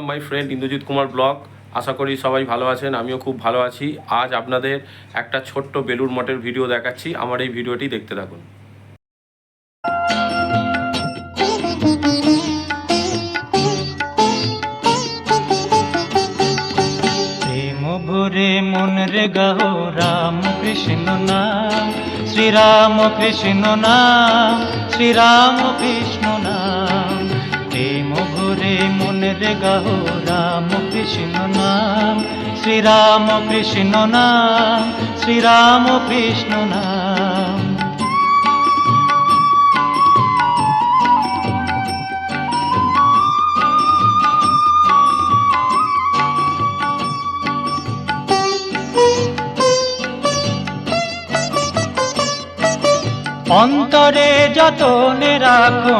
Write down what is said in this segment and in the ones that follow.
Welcome my friend Indrajit Kumar blog আশা করি সবাই ভালো আছেন, আমিও খুব ভালো আছি। আজ আপনাদের একটা ছোট্ট বেলুর মঠের ভিডিও দেখাচ্ছি, আমার এই ভিডিওটি দেখতে থাকুন। মন রে গাও, রাম কৃষ্ণ নাম, শ্রীরাম কৃষ্ণ নাম, শ্রীরাম কৃষ্ণ রে গাও রাম কৃষ্ণ নাম শ্রীরাম কৃষ্ণ নাম শ্রীরাম কৃষ্ণ নাম। অন্তরে যতনে রাখো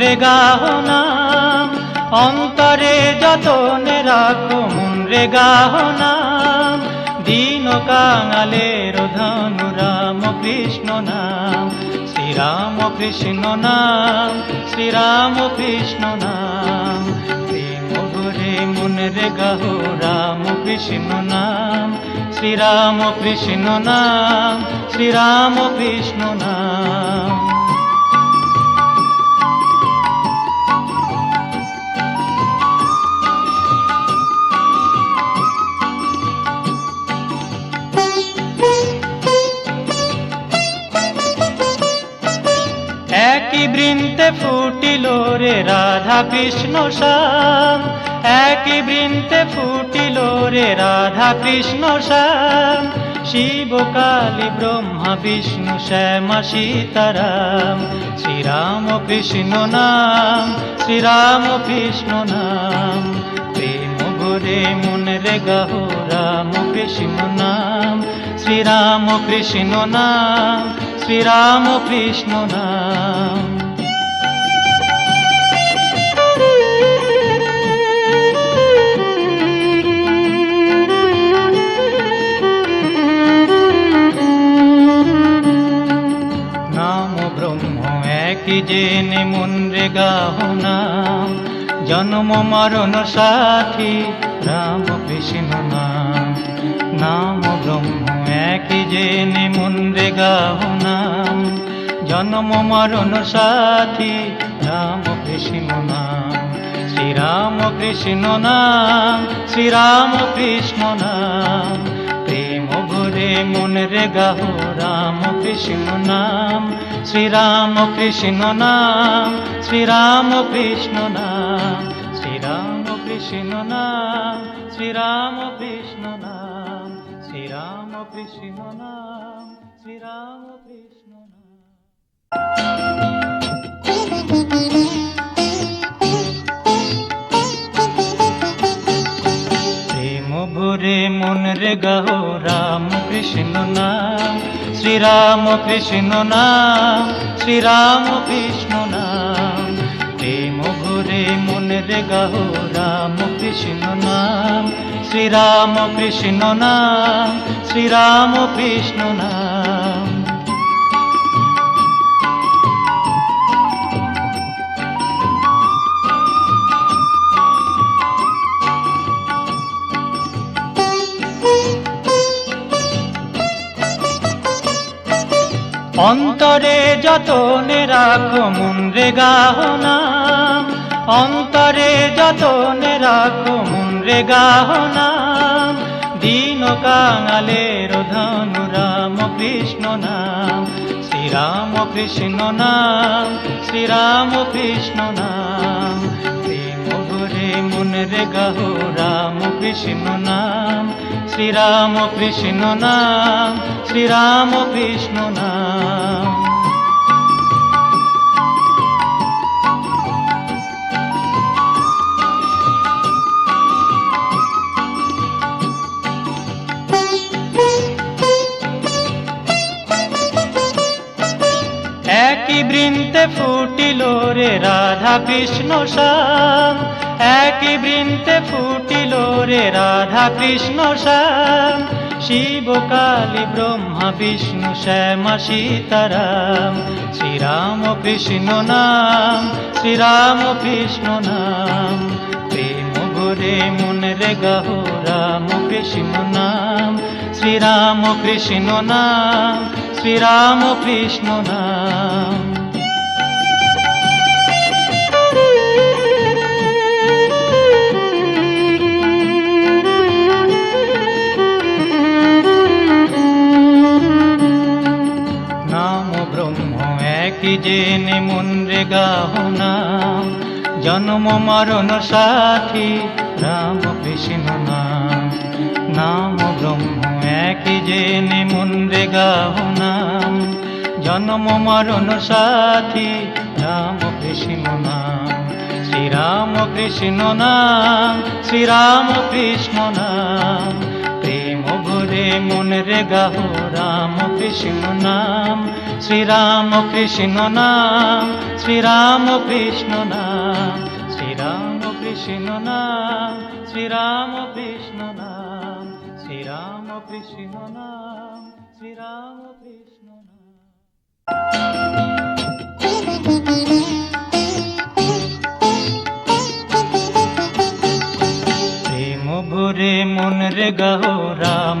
রে গাহনাম অন্তরে যতনে রাখো মন রে গাহনাম, দীন কাঙালের ধনু রাম কৃষ্ণ নাম, শ্রীরাম কৃষ্ণ নাম, শ্রীরাম কৃষ্ণ নাম। প্রেম ভরে মন রে গাহ রাম কৃষ্ণ নাম, শ্রীরাম কৃষ্ণ নাম, শ্রীরাম কৃষ্ণ নাম। একই বৃন্তে ফুটিল রে রাধা কৃষ্ণ শ্যাম। একই বৃন্তে ফুটিল রে রাধা কৃষ্ণ শ্যাম। শিব কালী ব্রহ্মা, বিষ্ণু, শ্যামা, সীতারাম। শ্রীরাম কৃষ্ণ নাম, শ্রীরাম কৃষ্ণ নাম। প্রেম গোরে মন রে গাহ, রাম কৃষ্ণ নাম। শ্রীরাম কৃষ্ণ নাম। শ্রীরাম কৃষ্ণ নাম নাম ব্রহ্ম একই জেনে মন রে নাম জন্ম মরণ সাথী রাম কৃষ্ণ নাম নাম ব্রহ্ম জেনে মন রে গাহ নাম জন্ম মরণ সাথী রাম কৃষ্ণ নাম শ্রীরাম কৃষ্ণ নাম শ্রীরাম কৃষ্ণ নাম প্রেম ভরে মন রে গাহ রাম কৃষ্ণ নাম শ্রীরাম কৃষ্ণ নাম শ্রীরাম কৃষ্ণ নাম শ্রীরাম কৃষ্ণ নাম শ্রীরাম কৃষ্ণ প্রেম ভরে মন রে গাহ রাম কৃষ্ণ নাম শ্রীরাম কৃষ্ণ নাম শ্রীরাম কৃষ্ণ নাম প্রেম ভরে মন রে গাহ রাম কৃষ্ণ নাম শ্রীরাম কৃষ্ণ নাম শ্রীরাম কৃষ্ণ নাম। অন্তরে যতনে রাখো রে গাহনাম অন্তরে যতনে রাখো রে গাহনাম কাঙালে ধনু রাম কৃষ্ণ নাম। শ্রীরাম কৃষ্ণ নাম, শ্রীরাম কৃষ্ণ নাম। প্রেম ভরে মন রে গাহ রাম কৃষ্ণ নাম। শ্রীরাম কৃষ্ণ নাম, শ্রীরাম কৃষ্ণ নাম। বৃন্তে ফুটিল রে রাধা কৃষ্ণ শ্যাম। একই বৃন্তে ফুটিল রে রাধা কৃষ্ণ শ্যাম। শিব কালী ব্রহ্মা, বিষ্ণু, শ্যামা, সীতারাম। শ্রীরাম কৃষ্ণ নাম, শ্রীরাম কৃষ্ণ নাম। প্রেম ভরে মন রে গাহো, রাম কৃষ্ণ নাম। শ্রীরাম কৃষ্ণ নাম, শ্রীরাম কৃষ্ণ নাম নাম। একই জেনে মন রে গাহো নাম জন্ম মরণ সাথী রাম কৃষ্ণ নাম। নাম ব্রহ্ম একই জেনে মন রে গাহো নাম জন্ম মরণ সাথী রাম কৃষ্ণ নাম। শ্রীরাম কৃষ্ণ নাম শ্রীরাম কৃষ্ণ নাম। ভরে মন রে গাহো, রাম কৃষ্ণ নাম, শ্রীরাম কৃষ্ণ নাম, শ্রীরাম কৃষ্ণ নাম, শ্রীরাম কৃষ্ণ নাম, শ্রীরাম কৃষ্ণ নাম, শ্রীরাম কৃষ্ণ নাম, শ্রীরাম কৃষ্ণ নাম। ভরে মন রে গাহো, রাম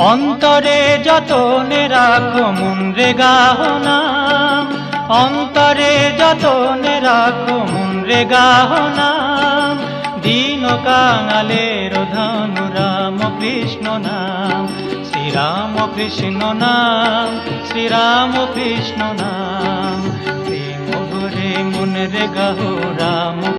অন্তরে যতনে রাখো মন রে গাহো নাম অন্তরে যতনে রাখো মন রে গাহো নাম দীন কাঙালের ধনু রাম কৃষ্ণ নাম, শ্রীরাম কৃষ্ণ নাম, শ্রীরাম কৃষ্ণ নাম। প্রেম ভরে মন রে গাহো রাম